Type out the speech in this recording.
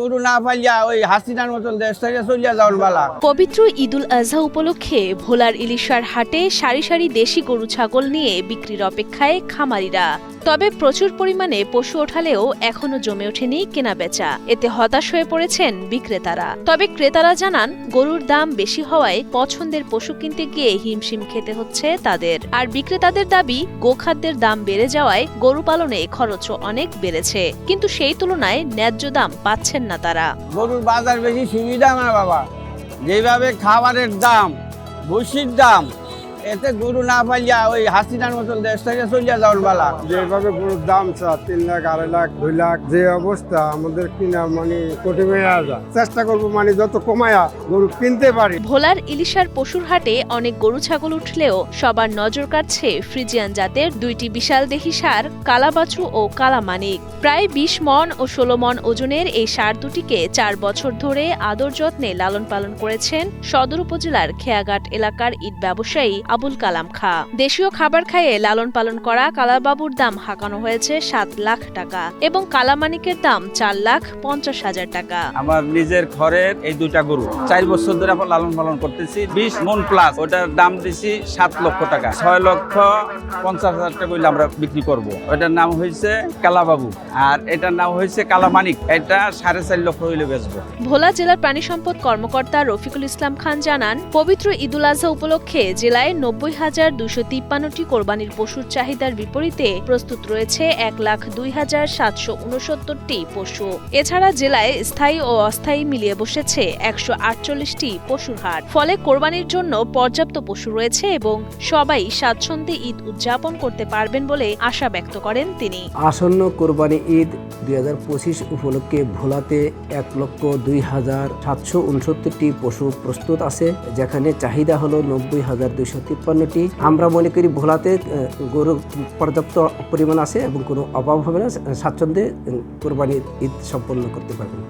গরু না পাইয়া ওই হাসিনার মতন দেশ থেকে চলিয়া যাওয়ার বালা। পবিত্র ঈদুল আজহা উপলক্ষে ভোলার ইলিশার হাটে সারি সারি দেশি গরু ছাগল নিয়ে বিক্রির অপেক্ষায় খামারিরা। তবে প্রচুর পরিমাণে পশু ওঠালেও এখনও জমে ওঠেনি কেনাবেচা। এতে হতাশ হয়ে পড়েছেন বিক্রেতারা। তবে ক্রেতারা জানান, গরুর দাম বেশি হওয়ায় পছন্দের পশু কিনতে গিয়ে হিমশিম খেতে হচ্ছে তাদের। আর বিক্রেতাদের দাবি, গোখাদ্যের দাম বেড়ে যাওয়ায় গরু পালনে খরচও অনেক বেড়েছে। কিন্তু সেই তুলনায় ন্যায্য দাম পাচ্ছেন না তারা। গরুর বাজার বেশি সুবিধা না বাবা। যেভাবে খাবারের দাম ভুসির দাম এতে গরু না পাইয়া ওই হাসিনার মতন দেশ থেকে চলিয়া যাওয়ার বালা। যেভাবে গরুর দাম চা তিন লাখ আড়াই লাখ দুই লাখ যে অবস্থা আমাদের কিনা মানে কোটি হয়ে যায় চেষ্টা করব মানে যত কমায়া গরু কিনতে পারি। ভোলার ইলিশার পশুর হাটে অনেক গরু ছাগল উঠলেও সবার নজর কাটছে ফ্রিজিয়ান জাতের দুইটি বিশাল দেহি সার কালাবাছু ও কালামানিক। প্রায় বিশ মন ও ষোলো মন ওজনের এই সার দুটিকে চার বছর ধরে আদর যত্নে লালন পালন করেছেন সদর উপজেলার খেয়াঘাট এলাকার ইট ব্যবসায়ী আবুল কালাম খা। দেশীয় খাবার খাইয়ে লালন পালন করা কালাবাবুর দাম হাঁকানো হয়েছে সাত লাখ টাকা এবং কালামানিকের দাম চার লাখ পঞ্চাশ হাজার টাকা। আমার নিজের ঘরের এই দুইটা গরু। চার বছর ধরে এখন লালন পালন করতেছি। বিশ মন প্লাস ওটার দাম দিছি সাত লক্ষ টাকা। ছয় লক্ষ পঞ্চাশ হাজার টাকা হইলে আমরা বিক্রি করব। ওটার নাম হয়েছে কালাবাবু। আর এটার নাম হয়েছে কালামানিক। এটা সাড়ে চার লক্ষ হইলে বেচবো। ভোলা জেলার প্রাণী সম্পদ কর্মকর্তা রফিকুল ইসলাম খান জানান পবিত্র ঈদুল আজহা উপলক্ষে জেলায় নব্বই হাজার দুশো তিপ্পান্নটি কোরবানির পশুর চাহিদার বিপরীতে প্রস্তুত রয়েছে এক লাখ দুই হাজার সাতশো উনসত্তরটি পশু। এছাড়া জেলায় স্থায়ী ও অস্থায়ী মিলিয়ে বসেছে একশো আটচল্লিশটি পশুর হাট। ফলে কোরবানির জন্য পর্যাপ্ত পশু রয়েছে এবং সবাই স্বাচ্ছন্দ্যে ঈদ উদযাপন করতে পারবেন বলে আশা ব্যক্ত করেন তিনি। আসন্ন কোরবানি ঈদ দুই হাজার পঁচিশ উপলক্ষে ভোলাতে এক লক্ষ দুই হাজার সাতশো উনসত্তরটি পশু প্রস্তুত আছে, যেখানে চাহিদা হলো নব্বই হাজার দুইশো তিপ্পান্নটি। আমরা মনে করি ভোলাতে গরু পর্যাপ্ত পরিমাণ আছে এবং কোনো অভাব হবে না। স্বাচ্ছন্দ্যে কোরবানির কোরবানি ঈদ সম্পন্ন করতে পারবেন।